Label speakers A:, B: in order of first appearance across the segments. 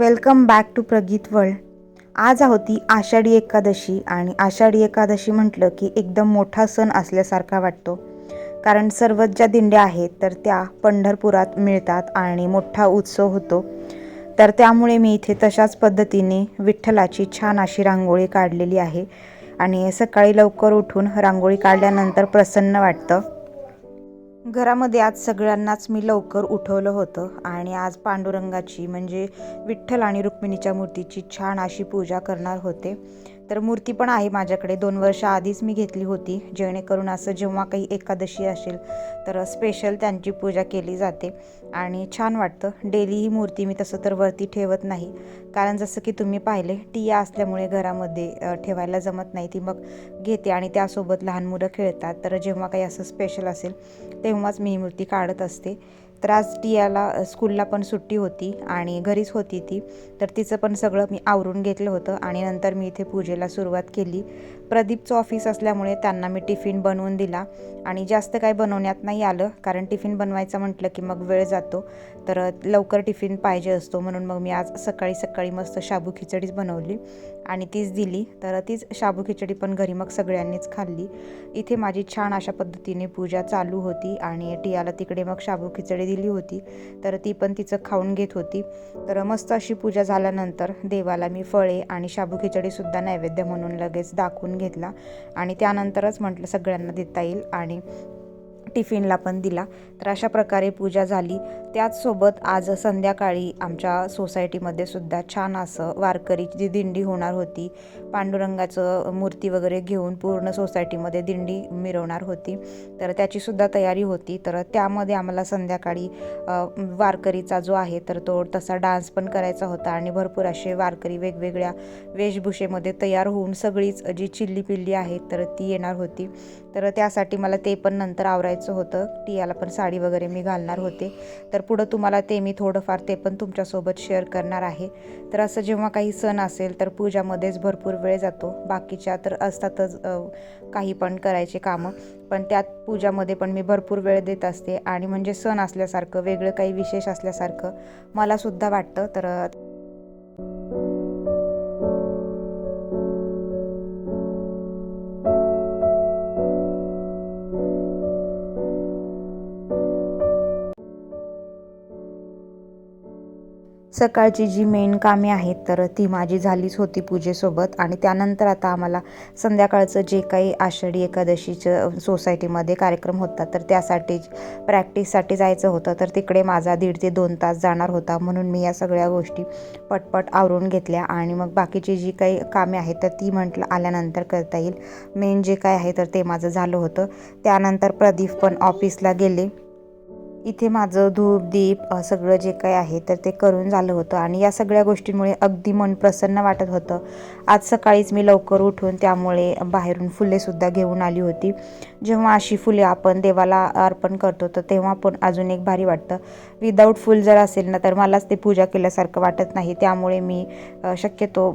A: Welcome back to Prageet world. आज होती आषाढी एकादशी आणि आषाढी एकादशी म्हटलं की एकदम मोठा सण असल्यासारखा वाटतो. कारण सर्वच ज्या दिंड्या आहेत तर त्या पंढरपुरात मिळतात आणि मोठा उत्सव होतो. तर त्यामुळे मी इथे तशाच पद्धतीने विठ्ठलाची छान अशी रांगोळी काढलेली आहे. आणि सकाळी लवकर उठून रांगोळी काढल्यानंतर प्रसन्न वाटतं. घरामध्ये आज सगळ्यांनाच मी लवकर उठवलं होतं आणि आज पांडुरंगाची म्हणजे विठ्ठल आणि रुक्मिणीच्या मूर्तीची छान अशी पूजा करणार होते. तर मूर्ती पण आहे माझ्याकडे. दोन वर्ष आधीच मी घेतली होती. जेणेकरून असं जेव्हा काही एकादशी असेल तर स्पेशल त्यांची पूजा केली जाते. आणि छान वाटतं. डेली ही मूर्ती मी तसं तर वरती ठेवत नाही. कारण जसं की तुम्ही पाहिले टिया असल्यामुळे घरामध्ये ठेवायला जमत नाही. ती मग घेते आणि त्यासोबत लहान मुलं खेळतात. तर जेव्हा काही असं स्पेशल असेल तेव्हाच मी ही मूर्ती काढत असते. तर आज टियाला स्कूलला पण सुट्टी होती आणि घरीच होती ती. तर तिचं पण सगळं मी आवरून घेतलं होतं आणि नंतर मी इथे पूजेला सुरुवात केली. प्रदीपचं ऑफिस असल्यामुळे त्यांना मी टिफिन बनवून दिला आणि जास्त काही बनवण्यात नाही आलं कारण टिफिन बनवायचं म्हटलं की मग वेळ जातो. तर लवकर टिफिन पाहिजे असतो म्हणून मग मी आज सकाळी सकाळी मस्त शाबू खिचडीच बनवली आणि तीच दिली. तर तीच शाबू खिचडी पण घरी मग सगळ्यांनीच खाल्ली. इथे माझी छान अशा पद्धतीने पूजा चालू होती आणि टियाला तिकडे मग शाबू खिचडी दिली होती. तर ती पण तिचं खाऊन घेत होती. तर मस्त अशी पूजा झाल्यानंतर देवाला मी फळे आणि शाबू खिचडीसुद्धा नैवेद्य म्हणून लगेच दाखवून घेतला आणि त्यानंतरच म्हटलं सगळ्यांना देता येईल आणि टिफिनला पण दिला. तर अशा प्रकारे पूजा झाली. त्याचसोबत आज संध्याकाळी आमच्या सोसायटीमध्ये सुद्धा छान असं वारकरीची जी दिंडी होणार होती. पांडुरंगाचं मूर्ती वगैरे घेऊन पूर्ण सोसायटीमध्ये दिंडी मिरवणार होती. तर त्याचीसुद्धा तयारी होती. तर त्यामध्ये आम्हाला संध्याकाळी वारकरीचा जो आहे तर तो तसा डान्स पण करायचा होता आणि भरपूर असे वारकरी वेगवेगळ्या वेशभूषेमध्ये तयार होऊन सगळीच जी चिल्ली पिल्ली आहे तर ती येणार होती. तर त्यासाठी मला ते पण नंतर आवरायचं होतं. टियाला पण साडी वगैरे मी घालणार होते. तर पुढं तुम्हाला ते मी थोडंफार ते पण तुमच्यासोबत शेअर करणार आहे. तर असं जेव्हा काही सण असेल तर पूजामध्येच भरपूर वेळ जातो. बाकीच्या तर असतातच काही पण करायचे कामं. पण त्यात पूजामध्ये पण मी भरपूर वेळ देत असते. आणि म्हणजे सण असल्यासारखं वेगळं काही विशेष असल्यासारखं मलासुद्धा वाटतं. तर सकाळची जी मेन कामे आहेत तर ती माझी झालीच होती पूजेसोबत. आणि त्यानंतर आता आम्हाला संध्याकाळचं जे काही आषाढी एकादशीचं सोसायटीमध्ये कार्यक्रम होता तर त्यासाठी प्रॅक्टिससाठी जायचं होतं. तर तिकडे माझा दीड ते दोन तास जाणार होता. म्हणून मी या सगळ्या गोष्टी पटपट आवरून घेतल्या. आणि मग बाकीची जी काही कामे आहेत तर ती म्हटलं आल्यानंतर करता येईल. मेन जे काय आहे तर ते माझं झालं होतं. त्यानंतर प्रदीप पण ऑफिसला गेले. इथे माझं धूप दीप सगळं जे काही आहे तर ते करून झालं होतं. आणि या सगळ्या गोष्टींमुळे अगदी मन प्रसन्न वाटत होतं. आज सकाळीच मी लवकर उठून त्यामुळे बाहेरून फुलेसुद्धा घेऊन आली होती. जेव्हा अशी फुले आपण देवाला अर्पण करतो तर तेव्हा पण अजून एक भारी वाटतं. विदाऊट फुल जर असेल ना तर मलाच ते पूजा केल्यासारखं वाटत नाही. त्यामुळे मी शक्यतो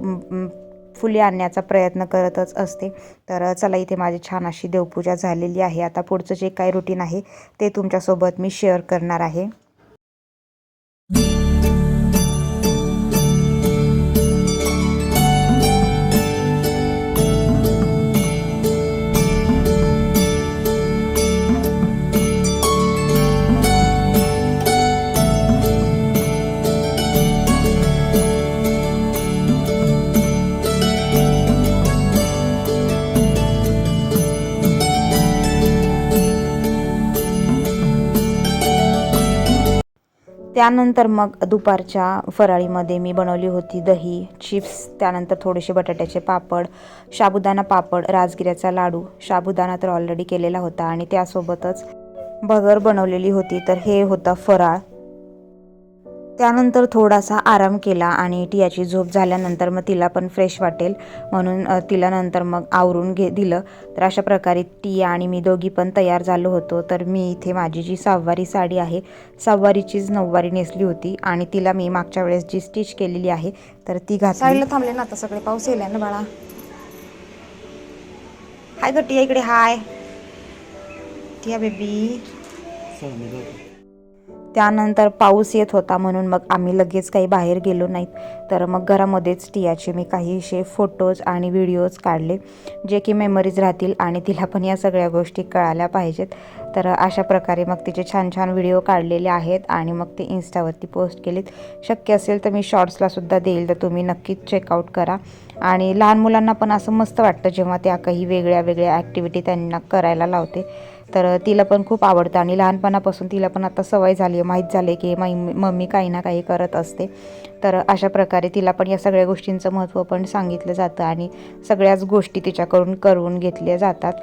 A: फुले आणण्याचा प्रयत्न करतच असते. तर चला इथे माझी छान अशी देवपूजा झालेली आहे. आता पुढचं जे काही रुटीन आहे ते तुमच्यासोबत मी शेअर करणार आहे. त्यानंतर मग दुपारच्या फराळीमध्ये मी बनवली होती दही चिप्स त्यानंतर थोडेसे बटाट्याचे पापड साबुदाणा पापड राजगिऱ्याचा लाडू. साबुदाणा तर ऑलरेडी केलेला होता आणि त्यासोबतच भगर बनवलेली होती. तर हे होतं फराळ. त्यानंतर थोडासा आराम केला आणि टियाची झोप झाल्यानंतर मग तिला पण फ्रेश वाटेल. म्हणून तिला नंतर मग आवरून घे दिलं. तर अशा प्रकारे टिया आणि मी दोघी पण तयार झालो होतो. तर मी इथे माझी जी सहावारी साडी आहे सहावारीचीच नऊवारी नेसली होती आणि तिला मी मागच्या वेळेस जी स्टिच केलेली आहे तर ती घातली.
B: साईडला थांबले ना आता सगळे पाऊस येईल ना बाळा.
A: हाय ग टिया इकडे हाय. टिया बेबी. त्यानंतर पाऊस येत होता म्हणून मग आम्ही लगेच काही बाहेर गेलो नाहीत. तर मग घरामध्येच टियाचे मी काहीसे फोटोज आणि व्हिडिओज काढले जे की मेमरीज राहतील आणि तिला पण या सगळ्या गोष्टी कळाल्या पाहिजेत. तर अशा प्रकारे मग तिचे छान छान व्हिडिओ काढलेले आहेत आणि मग ते इन्स्टावरती पोस्ट केलेत. शक्य असेल तर मी शॉर्ट्सलासुद्धा देईल तर तुम्ही नक्कीच चेकआउट करा. आणि लहान मुलांना पण असं मस्त वाटतं जेव्हा त्या काही वेगळ्या वेगळ्या ॲक्टिव्हिटी त्यांना करायला लावते. तर तिला पण खूप आवडतं आणि लहानपणापासून तिला पण आता सवय झाली आहे. माहीत झाले की माई मम्मी काही ना काही करत असते. तर अशा प्रकारे तिला पण या सगळ्या गोष्टींचं महत्त्व पण सांगितलं जातं आणि सगळ्याच गोष्टी तिच्याकडून करून घेतल्या जातात.